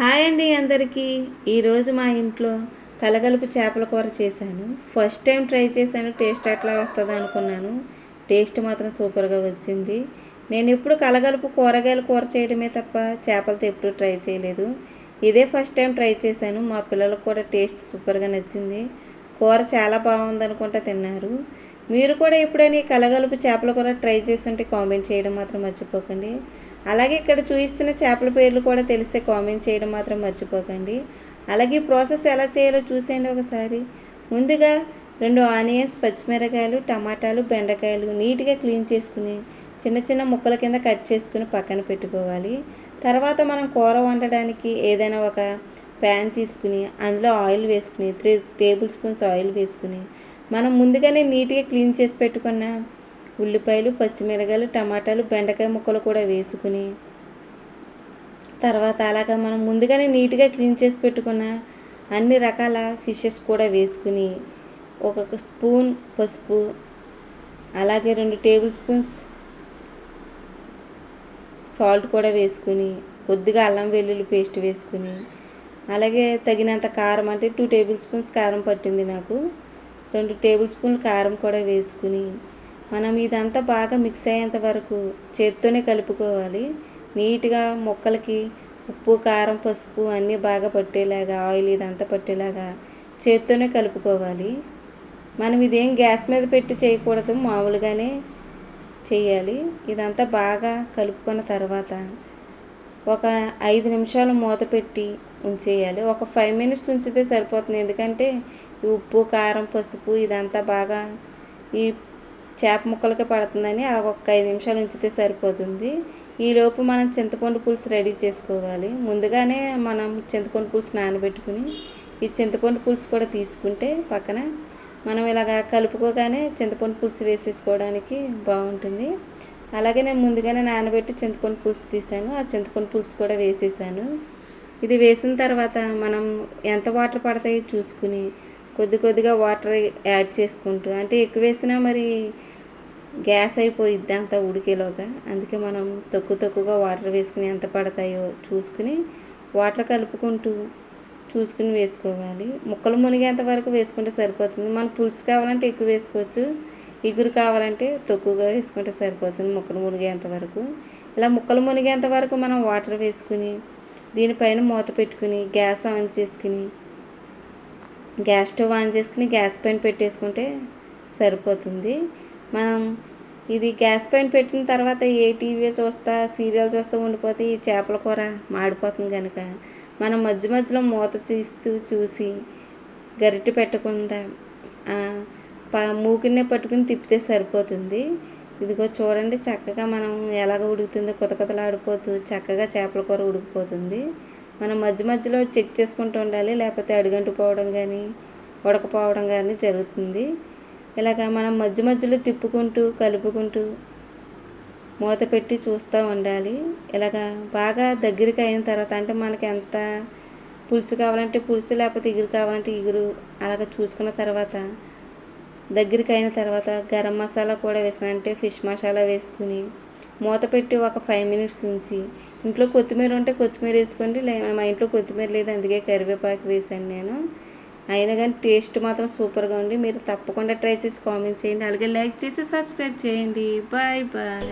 Hi అండి అందరికీ. ఈరోజు మా ఇంట్లో కలగలుపు చేపల కూర చేశాను. ఫస్ట్ టైం ట్రై చేశాను. టేస్ట్ ఎట్లా వస్తుంది అనుకున్నాను. టేస్ట్ మాత్రం సూపర్గా వచ్చింది. నేను ఎప్పుడు కలగలుపు కూరగాయలు కూర చేయడమే తప్ప చేపలతో ఎప్పుడు ట్రై చేయలేదు. ఇదే ఫస్ట్ టైం ట్రై చేశాను. మా పిల్లలకు కూడా టేస్ట్ సూపర్గా నచ్చింది. కూర చాలా బాగుంది అనుకుంటా తిన్నారు. మీరు కూడా ఎప్పుడైనా కలగలుపు చేపల కూర ట్రై చేస్తుంటే కామెంట్ చేయడం మాత్రం మర్చిపోకండి. అలాగే ఇక్కడ చూపిస్తున్న చేపల పేర్లు కూడా తెలిస్తే కామెంట్ చేయడం మాత్రం మర్చిపోకండి. అలాగే ప్రాసెస్ ఎలా చేయాలో చూసేయండి ఒకసారి. ముందుగా రెండు ఆనియన్స్ పచ్చిమిరకాయలు టమాటాలు బెండకాయలు నీట్గా క్లీన్ చేసుకుని చిన్న చిన్న ముక్కల కింద కట్ చేసుకుని పక్కన పెట్టుకోవాలి. తర్వాత మనం కూర వండడానికి ఏదైనా ఒక ప్యాన్ తీసుకుని అందులో ఆయిల్ వేసుకుని త్రీ టేబుల్ స్పూన్స్ ఆయిల్ వేసుకుని మనం ముందుగానే నీట్గా క్లీన్ చేసి పెట్టుకున్న ఉల్లిపాయలు పచ్చిమిరకాయలు టమాటాలు బెండకాయ ముక్కలు కూడా వేసుకుని. తర్వాత అలాగా మనం ముందుగానే నీట్గా క్లీన్ చేసి పెట్టుకున్న అన్ని రకాల ఫిషెస్ కూడా వేసుకుని ఒక్కొక్క స్పూన్ పసుపు అలాగే రెండు టేబుల్ స్పూన్స్ సాల్ట్ కూడా వేసుకుని కొద్దిగా అల్లం వెల్లుల్లి పేస్ట్ వేసుకుని అలాగే తగినంత కారం అంటే టూ టేబుల్ స్పూన్స్ కారం పట్టింది నాకు. రెండు టేబుల్ స్పూన్లు కారం కూడా వేసుకుని మనం ఇదంతా బాగా మిక్స్ అయ్యేంత వరకు చేత్తోనే కలుపుకోవాలి. నీట్గా మొక్కలకి ఉప్పు కారం పసుపు అన్నీ బాగా పట్టేలాగా ఆయిల్ ఇదంతా పట్టేలాగా చేత్తోనే కలుపుకోవాలి. మనం ఇదేం గ్యాస్ మీద పెట్టి చేయకూడదు మామూలుగానే చేయాలి. ఇదంతా బాగా కలుపుకున్న తర్వాత ఒక ఐదు నిమిషాలు మూత పెట్టి ఉంచేయాలి. ఒక ఫైవ్ మినిట్స్ ఉంచితే సరిపోతుంది. ఎందుకంటే ఈ ఉప్పు కారం పసుపు ఇదంతా బాగా ఈ చేప ముక్కలకి పడుతుందని అలా ఒక ఐదు నిమిషాలు ఉంచితే సరిపోతుంది. ఈలోపు మనం చింతపండు పులుసు రెడీ చేసుకోవాలి. ముందుగానే మనం చింతపండు పులుసు నానబెట్టుకుని ఈ చింతపండు పులుసు కూడా తీసుకుంటే పక్కన మనం ఇలాగ కలుపుకోగానే చింతపండు పులుసు వేసేసుకోవడానికి బాగుంటుంది. అలాగే నేను ముందుగానే నానబెట్టి చింతపండు పులుసు తీసాను. ఆ చింతపండు పులుసు కూడా వేసేసాను. ఇది వేసిన తర్వాత మనం ఎంత వాటర్ పడతాయో చూసుకుని కొద్ది కొద్దిగా వాటర్ యాడ్ చేసుకుంటూ అంటే ఎక్కువ వేసినా మరి గ్యాస్ అయిపోయిద్ది అంత ఉడికేలోగా. అందుకే మనం తక్కువ తక్కువగా వాటర్ వేసుకుని ఎంత పడతాయో చూసుకుని వాటర్ కలుపుకుంటూ చూసుకుని వేసుకోవాలి. ముక్కలు మునిగేంత వరకు వేసుకుంటే సరిపోతుంది. మన పులుసు కావాలంటే ఎక్కువ వేసుకోవచ్చు. ఇగురు కావాలంటే తక్కువగా వేసుకుంటే సరిపోతుంది ముక్కలు మునిగేంత వరకు. ఇలా ముక్కలు మునిగేంత వరకు మనం వాటర్ వేసుకుని దీనిపైన మూత పెట్టుకుని గ్యాస్ ఆన్ చేసుకుని గ్యాస్ స్టవ్ ఆన్ చేసుకుని గ్యాస్ పైన పెట్టేసుకుంటే సరిపోతుంది. మనం ఇది గ్యాస్ పైన పెట్టిన తర్వాత ఏ టీవీ చూస్తా సీరియల్ చూస్తూ ఉండిపోతే ఈ చేపల కూర మాడిపోతుంది కనుక మనం మధ్య మధ్యలో మూత తీస్తూ చూసి గరిటె పెట్టకుండా ప మూకినే పట్టుకుని తిప్పితే సరిపోతుంది. ఇదిగో చూడండి చక్కగా మనం ఎలాగ ఉడుకుతుందో కుతకతలాడిపోతూ చక్కగా చేపల కూర ఉడికిపోతుంది. మనం మధ్య మధ్యలో చెక్ చేసుకుంటూ ఉండాలి లేకపోతే అడుగంటుపోవడం కానీ ఉడకపోవడం కానీ జరుగుతుంది. ఇలాగ మనం మధ్య మధ్యలో తిప్పుకుంటూ కలుపుకుంటూ మూత పెట్టి చూస్తూ ఉండాలి. ఇలాగ బాగా దగ్గరికి అయిన తర్వాత అంటే మనకి ఎంత పులుసు కావాలంటే పులుసు లేకపోతే ఇగురు కావాలంటే ఇగురు అలాగ చూసుకున్న తర్వాత దగ్గరికి అయిన తర్వాత గరం మసాలా కూడా వేసుకుని అంటే ఫిష్ మసాలా వేసుకుని మూత పెట్టి ఒక ఫైవ్ మినిట్స్ ఉంచి ఇంట్లో కొత్తిమీర ఉంటే కొత్తిమీర వేసుకోండి లే మా ఇంట్లో కొత్తిమీర లేదు అందుకే కరివేపాకు వేసాను నేను. అయినా కానీ టేస్ట్ మాత్రం సూపర్గా ఉంది. మీరు తప్పకుండా ట్రై చేసి కామెంట్ చేయండి. అలాగే లైక్ చేసి సబ్స్క్రైబ్ చేయండి. Bye bye.